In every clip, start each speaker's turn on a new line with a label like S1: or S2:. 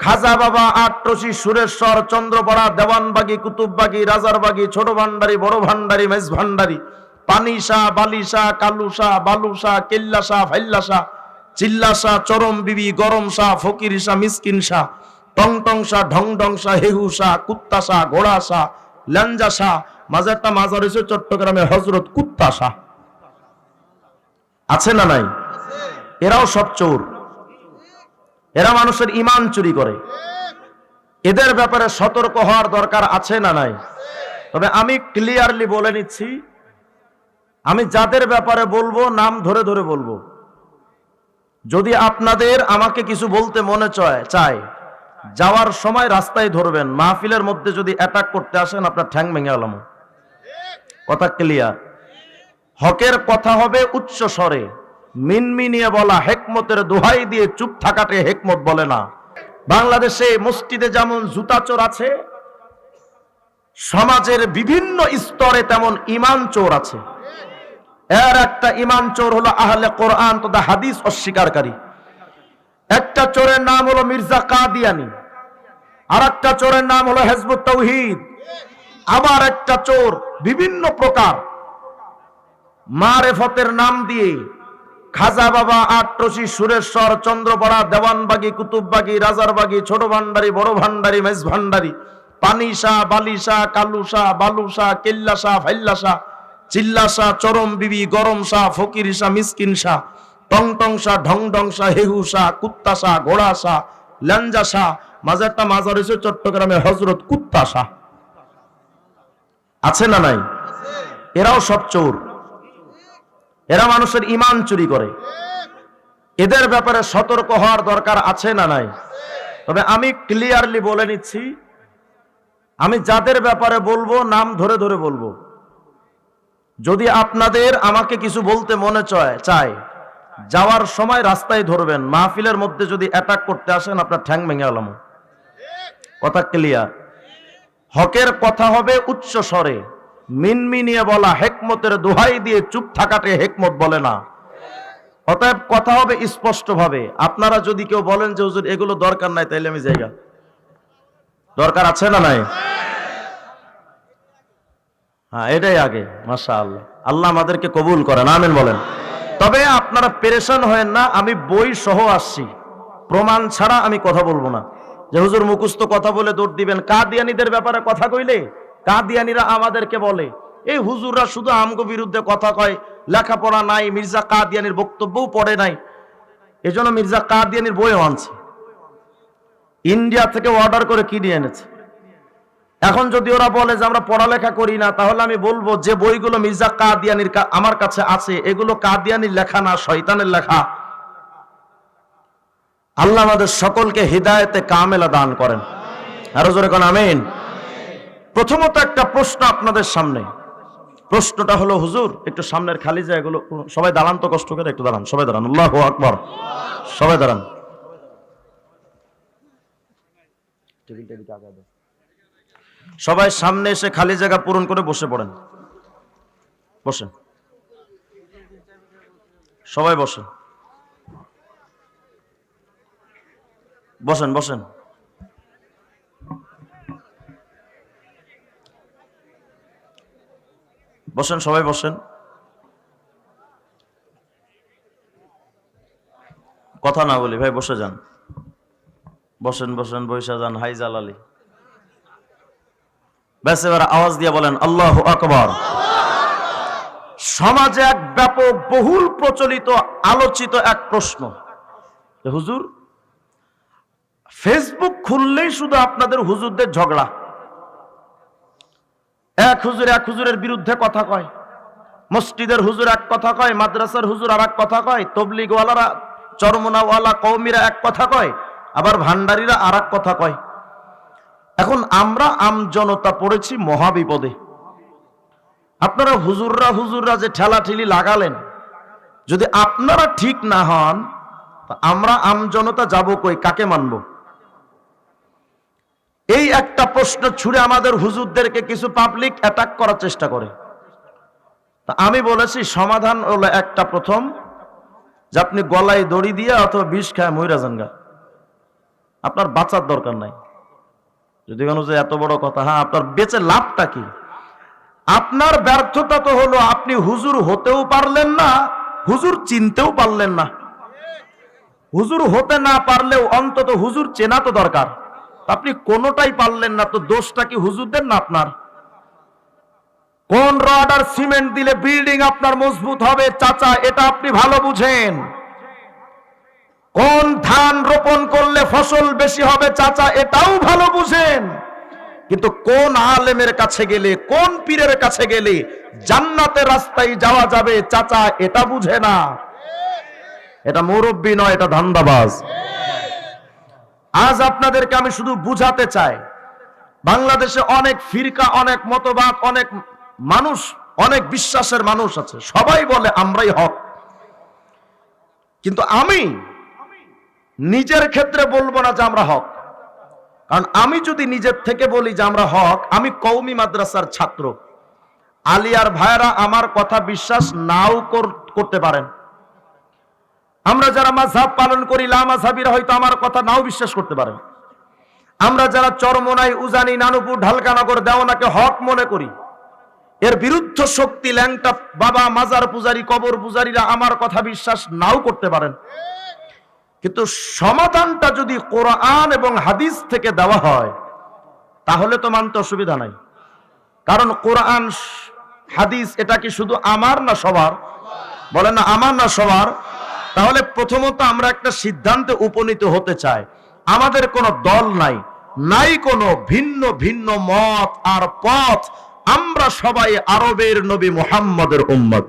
S1: খাজা বাবা আট্রসি সুরেশ্বর, চন্দ্রপাড়া, দেওয়ানবাগি, কুতুববাগি, রাজারবাগি, ছোট ভান্ডারি, বড় ভান্ডারি মেজ ভান্ডারি পানিসা বালিশা কালুসা বালুসা কেল্লাসা ফাইল্লাসা চিল্লাসা চরম বিবি, গরম শাহ ফকির শাহ মিসকিন শাহ টং টং শাহ ঢং ঢং শাহ হেহু শাহ কুত্তা শাহ ঘোড়া শাহ ল্যাঞ্জা শাহ মাজারটা মাজার হয়েছে চট্টগ্রামে হজরত কুত্তা শাহ আছে না নাই? এরাও সব চোর। এরা মানুষের ইমান চুরি করে। এদের ব্যাপারে সতর্ক হওয়ার দরকার আছে না নাই? তবে আমি ক্লিয়ারলি বলে নিচ্ছি, আমি যাদের ব্যাপারে বলব, নাম ধরে ধরে বলব। যদি আপনাদের আমাকে কিছু বলতে মনে চয় যাওয়ার সময় রাস্তায় ধরবেন, মাহফিলের মধ্যে যদি অ্যাটাক করতে আসেন, আপনার ঠ্যাং ভেঙে গেলাম কথা ক্লিয়ার হকের কথা হবে উচ্চ স্বরে। মিনমিনিয়ে বলা হেকমতের দোহাই দিয়ে চুপ থাকাটে হেকমত বলে না। বাংলাদেশে মসজিদে যেমন জুতাচোর আছে, সমাজের বিভিন্ন স্তরে তেমন ইমান চোর আছে। এর একটা ইমান চোর হলো আহলে কোরআন তথা হাদিস অস্বীকারী। একটা চোরের নাম হলো মির্জা কাদিয়ানি আর একটা চোরের নাম হলো হেজবুত তৌহিদ। আবার একটা চোর বিভিন্ন প্রকার, মারেফতের নাম দিয়ে খাজা বাবা আট্রসি, সুরেশ্বর, চন্দ্রপাড়া, দেওয়ানবাগি, কুতুববাগি, রাজারবাগি, ছোট ভান্ডারি, বড় ভান্ডারি, মেজ ভান্ডারি পানিসা বালিশা কালুসা বালুসা কেল্লাসা ফাইল্লাসা চিল্লাসা চরম বিবি, গরম শাহ ফকির শাহ মিসকিন শাহ টং টং শাহ ঢং ঢং শাহ হেহু শাহ কুত্তা শাহ ঘোড়া শাহ ল্যাঞ্জা শাহ মাজারটা মাজার হয়েছে চট্টগ্রামে হজরত কুত্তা শাহ আছে না নাই? এরাও সব চোর। এরা মানুষের ইমান চুরি করে। এদের ব্যাপারে সতর্ক হওয়ার দরকার আছে না নাই? তবে আমি ক্লিয়ারলি বলে নিচ্ছি, আমি যাদের ব্যাপারে বলব, নাম ধরে ধরে বলব। যদি আপনাদের আমাকে কিছু বলতে মনে চয় চায়, যাওয়ার সময় রাস্তায় ধরবেন, মাহফিলের মধ্যে যদি অ্যাটাক করতে আসেন, আপনার ঠ্যাং ভেঙে গেলাম কথা ক্লিয়ার হকের কথা হবে উচ্চ স্বরে। মিনমিনিয়ে বলা, হেকমতের দোহাই দিয়ে চুপ থাকাটে হেকমত বলে না। অতএব কথা হবে স্পষ্ট ভাবে আপনারা যদি কেউ বলেন যে, হুজুর, এগুলো দরকার নাই, তাইলে আমি জায়গা দরকার আছে না নাই? হ্যাঁ এটাই আগে মাসা আল্লাহ আল্লাহ আমাদেরকে কবুল করেন, আমেন বলেন। তবে আপনারা পেরেশান হয়েন না, আমি বই সহ আসছি। প্রমাণ ছাড়া আমি কথা বলব না। যে, হুজুর, মুখস্থ কথা বলে দৌড় দিবেন। কাদিয়ানিদের ব্যাপারে কথা কইলে কাদিয়ানিরা আমাদেরকে বলে, এই হুজুররা শুধু আমগো বিরুদ্ধে কথা কয়, লেখাপড়া নাই, মির্জা কাদিয়ানির বক্তব্যও পড়ে নাই। এজন্য মির্জা কাদিয়ানির বইও আনছে। ইন্ডিয়া থেকে অর্ডার করে কি নিয়ে এনেছে? এখন যদি ওরা বলে যে আমরা পড়ালেখা করি না, তাহলে আমি বলব যে বইগুলো মির্জা কাদিয়ানির আমার কাছে আছে, এগুলো কাদিয়ানির লেখা না, শয়তানের লেখা। আল্লাহ আমাদের সকলকে হৃদায়তে কামেলা দান করেন। আরও জোরে কোন আমিন? প্রথমত একটা প্রশ্ন আপনাদের সামনে। প্রশ্নটা হলো, হুজুর, একটু সামনের খালি জায়গাগুলো, সবাই দাঁড়ান তো কষ্ট করে, একটু দাঁড়ান, সবাই দাঁড়ান, আল্লাহ আকবর, সবাই দাঁড়ান। সবাই সামনে এসে খালি জায়গা পূরণ করে বসে পড়েন। বসেন। সবাই বসেন। বসেন বসেন। বসেন, সবাই বসেন। কথা না বলি, ভাই, বসে যান। বসেন বসেন বৈশা যান, হাই জালালি। ব্যাস, এবার আওয়াজ দিয়ে বলেন, আল্লাহ আকবর। সমাজে এক ব্যাপক, বহুল প্রচলিত, আলোচিত এক প্রশ্ন। হুজুর ফেসবুক খুললেই শুধু আপনাদের হুজুরদের ঝগড়া। এক হুজুর এক হুজুরের বিরুদ্ধে কথা কয়। মসজিদের হুজুর এক কথা কয়, মাদ্রাসার হুজুর আর এক কথা কয়, তবলিগওয়ালারা, চরমনাওয়ালা কৌমিরা এক কথা কয়, আবার ভান্ডারীরা আর এক কথা কয়। এখন আমরা আমজনতা পড়েছি মহাবিপদে। আপনারা হুজুররা হুজুররা যে ঠেলাঠেলি লাগালেন, যদি আপনারা ঠিক না হন আমরা আমজনতা যাব কই, কাকে মানব? এই একটা প্রশ্ন ছুড়ে আমাদের হুজুরদেরকে কিছু পাবলিক অ্যাটাক করার চেষ্টা করে। আমি বলেছি, সমাধান হলো একটা প্রথম, যে আপনি গলায় দড়ি দিয়ে অথবা বিষ খায় ময়রা জানগা আপনার বাঁচার দরকার নাই। যদি কোনো যে এত বড় কথা হ্যাঁ আপনার বেঁচে লাভটা কি? আপনার ব্যর্থতা তো হলো, আপনি হুজুর হতেও পারলেন না, হুজুর চিনতেও পারলেন না। হুজুর হতে না পারলেও অন্তত হুজুর চেনা তো দরকার। আপনি কোনোটাই পারলেন না, তো দোষটা কি হুজুরদের না আপনার? কোন রড আর সিমেন্ট দিলে বিল্ডিং আপনার মজবুত হবে? চাচা, এটা আপনি ভালো বুঝেন। কোন ধান রোপণ করলে ফসল বেশি হবে? চাচা, এটাও ভালো বুঝেন। কিন্তু কোন আলেমের কাছে গেলে, কোন পীরের কাছে গেলে জান্নাতের রাস্তায় যাওয়া যাবে? চাচা, এটা বুঝে না। এটা মুরব্বী নয়, এটা ধান্দাবাজ। আজ আপনাদেরকে আমি শুধু বুঝাতে চাই, বাংলাদেশে অনেক ফিরকা, অনেক মতবাদ, অনেক মানুষ, অনেক বিশ্বাসের মানুষ আছে। সবাই বলে আমরাই হক। কিন্তু আমি নিজের ক্ষেত্রে বলব না যে আমরা হক। কারণ আমি যদি নিজের থেকে বলি যে আমরা হক, আমি কৌমি মাদ্রাসার ছাত্র। আলিয়ার ভাইরা আমার কথা বিশ্বাস নাও কর- করতে পারেন। আমরা যারা মাঝহাব পালন করি লামাঝাবিরা হয়তো আমার কথা নাও বিশ্বাস করতে পারেন আমরা যারা চরমোনাই, উজানি, নানুপুর, ঢালকানগর, দেওয়ানাকে হক মনে করি, এর বিরুদ্ধ শক্তি, ল্যাংটা বাবা, মাজার পূজারি, কবর পূজারীরা আমার কথা বিশ্বাস নাও করতে পারেন। কিন্তু সমাধানটা যদি কোরআন এবং হাদিস থেকে দেওয়া হয়, তাহলে তো মানতে অসুবিধা নাই। কারণ কোরআন, হাদিস, এটা কি শুধু আমার না সবার? বলেন না, আমার না সবার? তাহলে প্রথমত আমরা একটা সিদ্ধান্তে উপনীত হতে চাই। আমাদের কোনো দল নাই নাই কোনো ভিন্ন ভিন্ন মত আর পথ। আমরা সবাই আরবের নবী মুহাম্মদের উম্মত।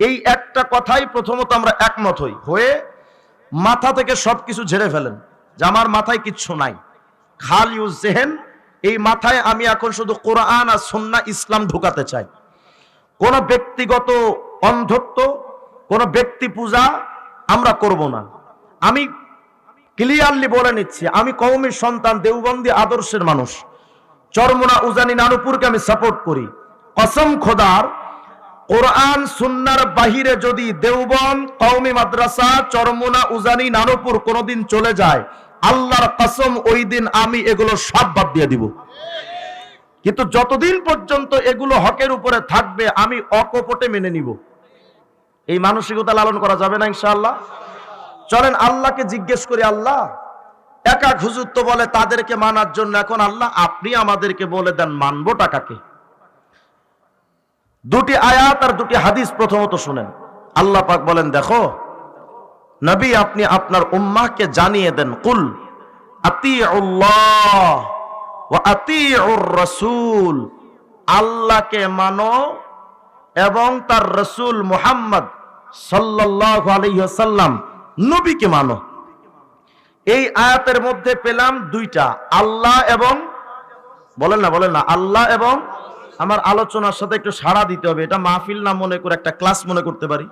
S1: এই একটা কথাই প্রথমত আমরা একমত হই। হয়ে মাথা থেকে সবকিছু ঝেড়ে ফেলেন, যে আমার মাথায় কিচ্ছু নাই। খাল ইউজ জেহেন, এই মাথায় আমি এখন শুধু কোরআন আর সন্না ইসলাম ঢুকাতে চাই। কোন ব্যক্তিগত অন্ধত্ব কোন ব্যক্তি পূজা আমরা করব না। আমি ক্লিয়ারলি বলে নিচ্ছি, আমি কৌমির সন্তান, দেওবন্দি আদর্শের মানুষ। চরমোনা উজানি নানুপুরকে আমি সাপোর্ট করি। কসম খোদার, কোরআন সুন্নার বাহিরে যদি দেওবন, কওমি মাদ্রাসা, চরমোনা উজানি নানুপুর কোনোদিন চলে যায়, আল্লাহর কসম ওই দিন আমি এগুলো সব বাদ দিয়ে দিব। কিন্তু যতদিন পর্যন্ত এগুলো হকের উপরে থাকবে, আমি অকপটে মেনে নিব। এই মানসিকতা লালন করা যাবে না ইনশাআল্লাহ। চলেন আল্লাহকে জিজ্ঞেস করি, আল্লাহ একা হুজুর তো বলে তাদেরকে মানার জন্য, এখন আল্লাহ আপনি আমাদেরকে বলে দেন, মানবো টাকাকে। দুটি আয়াত আর দুটি হাদিস প্রথমত শুনেন। আল্লাহ পাক বলেন, দেখো, নবী আপনি আপনার উম্মাহকে জানিয়ে দেন, কুল রসুল আল্লাহকে মানো এবং তার রসুল মুহাম্মদ সাল্লাহ নবীকে মানো। এই আয়াতের মধ্যে পেলাম দুইটা, আল্লাহ এবং বলেন না বলেন না, আল্লাহ এবং আমার আলোচনার সাথে একটু সাড়া দিতে হবে। এটা মাহফিল না মনে করে একটা ক্লাস মনে করতে পারি।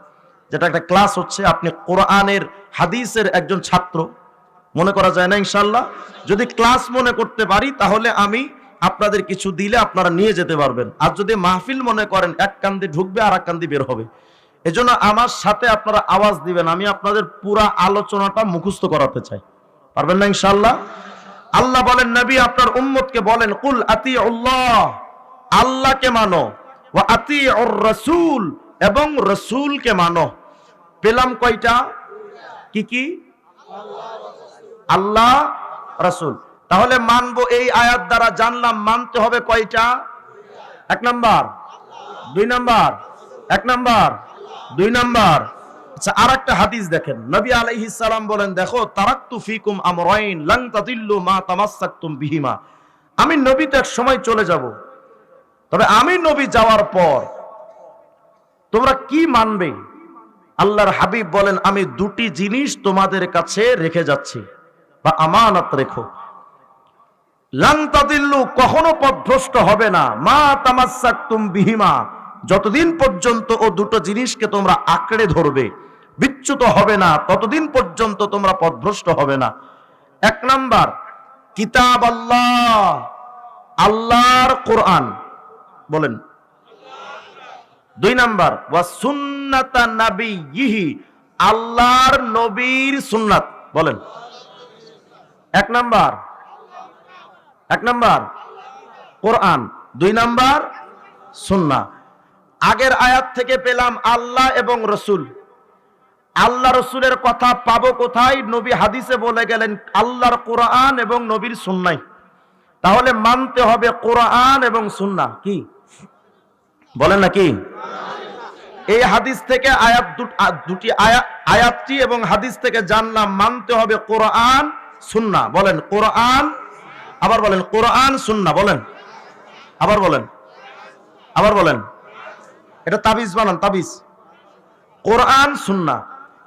S1: যেটা একটা ক্লাস হচ্ছে, আপনি কোরআনের, হাদিসের একজন ছাত্র। মনে করা যায় না ইনশাল্লাহ যদি ক্লাস মনে করতে পারি, তাহলে আমি আপনাদের কিছু দিলে আপনারা নিয়ে যেতে পারবেন। আর যদি মাহফিল মনে করেন, এক কান্দি ঢুকবে আর এক কান্দি বের হবে। এজন্য আমার সাথে আপনারা আওয়াজ দিবেন, আমি আপনাদের পুরা আলোচনাটা মুখস্থ করাতে চাই। পারবেন না ইনশাল্লাহ আল্লাহ বলেন, নবী আপনার উম্মতকে বলেন, কুল আতি আল্লাহ আল্লাহকে মানো ও আতি রসুল, এবং রসুলকে মানো। পেলাম কয়টা? কি কি? আল্লাহ, রসুল। তাহলে মানবো এই আয়াত দ্বারা জানলাম মানতে হবে কয়টা? এক নাম্বার। দুই নাম্বার। এক নাম্বার। দুই নাম্বার আচ্ছা আর একটা হাদিস দেখেন। নবী আলাইহিস সালাম বলেন, দেখো, তারাক্তু ফিকুম আমরাইন লাং তাদিল্লু মা তামাসসাকতুম বিহিমা। আমি নবী তো এক সময় চলে যাব। তবে আমি নবী যাওয়ার পর তোমরা কি মানবে? আল্লাহর হাবিব বলেন, আমি দুটি জিনিস তোমাদের কাছে রেখে যাচ্ছি, বা আমানত রেখো। লান্তাদিল্লু কখনো পথভ্রষ্ট হবে না। মা তামাসাক্তুম বিহিমা। যতদিন পর্যন্ত ও দুটো জিনিসকে তোমরা আঁকড়ে ধরবে, বিচ্যুত হবে না, ততদিন পর্যন্ত তোমরা পথভ্রষ্ট হবে না। এক নাম্বার, কিতাব আল্লাহ, আল্লাহর কোরআন। বলেন। দুই নাম্বার সুন্নাতা নাবিয়িহি, আল্লাহর নবীর সুন্নাত। বলেন। এক নাম্বার এক নাম্বার, কোরআন। দুই নাম্বার সুন্না আগের আয়াত থেকে পেলাম আল্লাহ এবং রসুল। আল্লাহ রসুলের কথা পাবো কোথায়? নবী হাদিসে বলে গেলেন, আল্লাহর কোরআন এবং নবীর সুন্নাই। তাহলে মানতে হবে কোরআন এবং সুন্না। কি? বলেন না কি? এই হাদিস থেকে আয়াত দুটি আয়া- আয়াতটি এবং হাদিস থেকে জানলাম, মানতে হবে কোরআন, সুন্না। বলেন, কোরআন, আবার বলেন, কোরআন, সুন্না। বলেন, আবার বলেন আবার বলেন। এটা তাবিজ বানান, তাবিজ। কোরআন, সুন্না।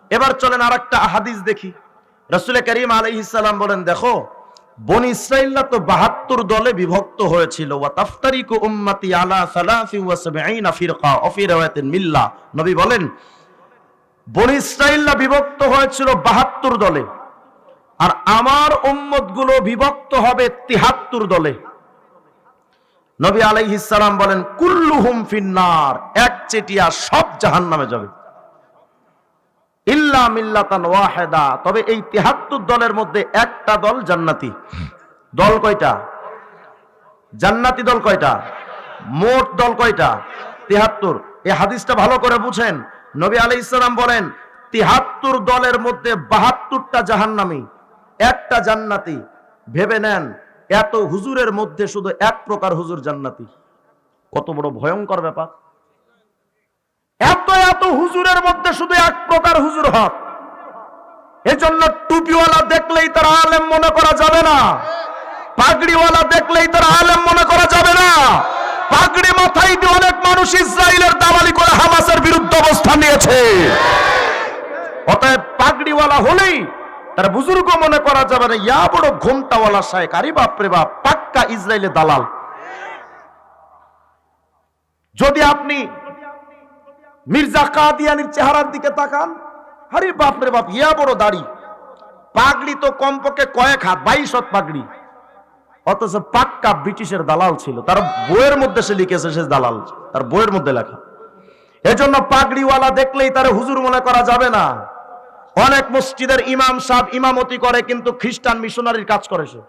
S1: এবার চলেন আর একটা হাদিস দেখি। রসুল করিম আলাইহিসাল্লাম বলেন, দেখো, বন ইসরাইল্লা তো বাহাত্তর দলে বিভক্ত হয়েছিল। ওয়া তাফতারিকু উম্মতি আলা সালাফি ওয়া সাবঈনা ফিরকা ওয়া ফি রাওয়ায়াতিন মিল্লা। নবী বলেন, বন ইসরাইল্লা বিভক্ত হয়েছিল বাহাত্তর দলে। আর আমার উম্মত বিভক্ত হবে তিহাত্তর দলে। নবী আলাইহিসসালাম বলেন, কুল্লুহুম ফিন্নার এক চেটিয়া সব জাহান্নামে যাবে। ইল্লা মিল্লাতান ওয়াহেদা। তবে এই তিহাত্তর দলের মধ্যে একটা দল জান্নাতি। দল কয়টা? জান্নাতি দল কয়টা? মোট দল কয়টা? তেহাত্তর। এই হাদিসটা ভালো করে বুঝেন। নবী আলাই ইসলাম বলেন, তিহাত্তর দলের মধ্যে বাহাত্তরটা জাহান্নামি, একটা জান্নাতি। ভেবে নেন এত হুজুরের মধ্যে শুধু এক প্রকার হুজুর জান্নাতি। কত বড় ভয়ঙ্কর ব্যাপার। এত এত হুজুরের মধ্যে শুধু এক প্রকার হুজুর হক। এজন্য টুপিওয়ালা দেখলেই তার আলেম মনে করা যাবে না। পাগড়িওয়ালা দেখলেই তার আলেম মনে করা যাবে না। পাগড়ি মাথায় দিয়ে অনেক মানুষ ইসরায়েলের দালালি করে হামাসের বিরুদ্ধে অবস্থান নিয়েছে। অতএব পাগড়িওয়ালা হলেই তার বুজুর্গ মনে করা যাবে না, ইয়া বড় ঘুমটাওয়ালা শায়েক আরে বাপরে বাপ, পাক্কা ইসরায়েলের দালাল। যদি আপনি মির্জা কাদিয়ানির চেহারার দিকে তাকান, আরে বাপ রে বাপ, ইয়া বড় দাড়ি। পাগড়ি তো কমপক্ষে কয়েক হাত, বাইশ হাত পাগড়ি। অথচ পাক্কা ব্রিটিশের দালাল ছিল। তার বইয়ের মধ্যে সে লিখেছে, সে দালাল। তার বইয়ের মধ্যে লেখা। এজন্য পাগড়িওয়ালা দেখলেই তার হুজুর মনে করা যাবে না। অনেক মসজিদের ইমাম সাহেব ইমামতি করে, কিন্তু খ্রিস্টান মিশনারির কাজ করে সে।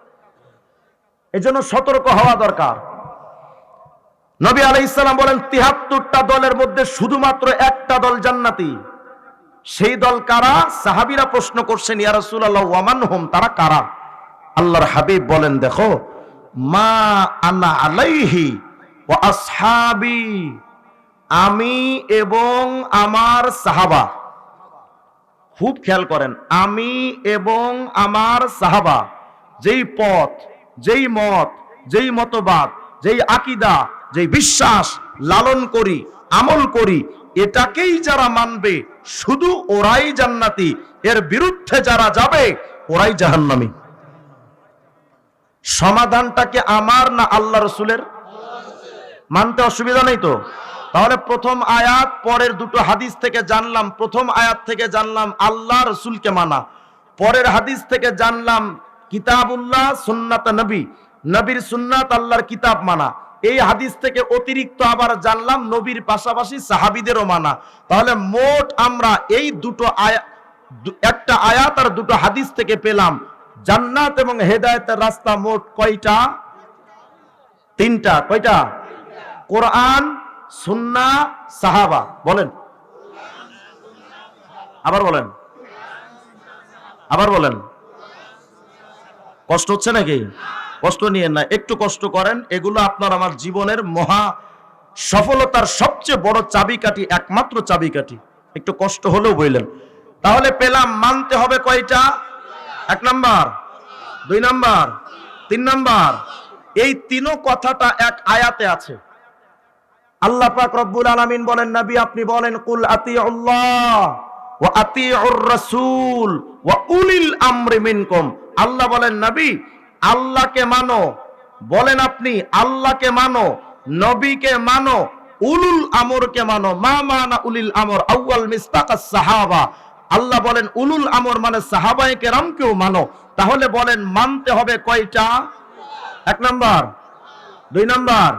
S1: এজন্য সতর্ক হওয়া দরকার। নবী আলাই ইসলাম বলেন, তিহাত্তরটা দলের মধ্যে শুধুমাত্র একটা দল জান্নাতি। সেই দল কারা? সাহাবিরা প্রশ্ন করছেন, ইয়া রাসূলুল্লাহ ওয়ামান হুম? তারা কারা? আল্লাহর হাবিব বলেন, দেখো, মা আনা আলাইহি আসহাবি, আমি এবং আমার সাহাবা। খুব খেয়াল করেন, আমি এবং আমার সাহাবা, যেই পথ, যেই মত, যেই মতবাদ, যেই আকিদা, যেই বিশ্বাস লালন করি, আমল করি, এটাকেই যারা মানবে, শুধু ওরাই জান্নাতি। এর বিরুদ্ধে যারা যাবে, ওরাই জাহান্নামি। সমাধানটাকে আমার না আল্লাহ রসুলের? মানতে অসুবিধা নেই তো? তাহলে প্রথম আয়াত, পরের দুটো হাদিস থেকে জানলাম। প্রথম আয়াত থেকে জানলাম আল্লাহ রসুলকে মানা। পরের হাদিস থেকে জানলাম কিতাবুল্লাহ, সুন্নাত নবী। নবীর সুন্নাত আল্লাহর কিতাব মানা। এই হাদিস থেকে অতিরিক্ত আবার জানলাম নবীর পাশাপাশি সাহাবিদেরও মানা। তাহলে মোট আমরা এই দুটো আয়া একটা আয়াত আর দুটো হাদিস থেকে পেলাম। জান্নাত এবং হেদায়েতের রাস্তা মোট কয়টা? তিনটা। কয়টা? কোরআন সুন্না সাহাবা, বলেন। আবার বলেন। আবার বলেন। কষ্ট হচ্ছে নাকি? কষ্ট নিয়ে না, একটু কষ্ট করেন, এগুলো আপনার আমার জীবনের মহা সফলতার সবচেয়ে বড় চাবিকাঠি, একমাত্র চাবিকাঠি। একটু কষ্ট হলেও বললেন তাহলে পেলাম, মানতে হবে কয়টা? এক নাম্বার। দুই নাম্বার। তিন নাম্বার। এই তিনও কথাটা এক আয়াতে আছে। আল্লাহ পাক রব্বুল আলামিন বলেন, নবী, আপনি বলেন, কুল আতি আল্লাহ ওয়া আতিউর রাসূল ওয়া উলিল আমরি মিনকুম। আল্লাহ বলেন, নবী, আল্লাহকে মানো। বলেন আপনি, আল্লাহকে মানো, নবীকে মানো, উলুল আমরকে মানো। মা মানা উলিল আমর, আউয়াল মিস্তাকাস সাহাবা। আল্লাহ বলেন, উলুল আমর মানে সাহাবায়ে কেরামকেও মানো। তাহলে বলেন, মানতে হবে কয়টা? এক নাম্বার, দুই নাম্বার,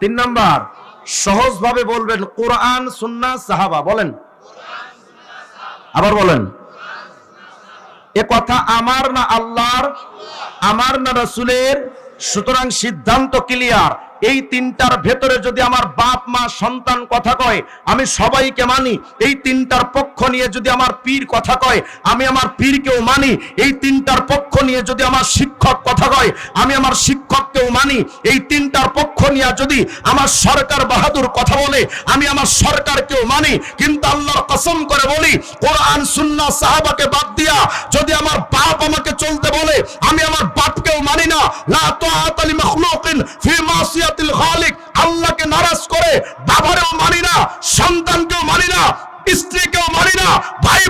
S1: তিন নাম্বার সহজ ভাবে বলবেন, কোরআন, সুন্না, সাহাবা, বলেন। আবার বলেন। এ কথা আমার না আল্লাহর, আমার না রসুলের? সুতরাং সিদ্ধান্ত ক্লিয়ার এই তিনটার ভেতরে যদি আমার বাপ, মা, সন্তান কথা কয়, আমি সবাইকে মানি। এই তিনটার পক্ষ নিয়ে যদি আমার পীর কথা কয়, আমি আমার পীরকেও মানি। এই তিনটার পক্ষ নিয়ে যদি আমার শিক্ষক কথা কয়, আমি আমার শিক্ষককেও মানি। এই তিনটার পক্ষ নিয়ে যদি আমার সরকার বাহাদুর কথা বলে, আমি আমার সরকারকেও মানি। কিন্তু আল্লাহর কসম করে বলি, কোরআন, সুন্নাহ, সাহাবাকে বাদ দিয়া যদি আমার বাপ আমাকে চলতে বলে, আমি আমার বাপকেও মানি না। লা তাআত লি মাখলুকিন ফি মাসিয়াতিল খালিক আল্লাহকে নারাজ করে বাবারেও মানি না, সন্তানকেও মানি না, স্ত্রীকেও মানি না ভাই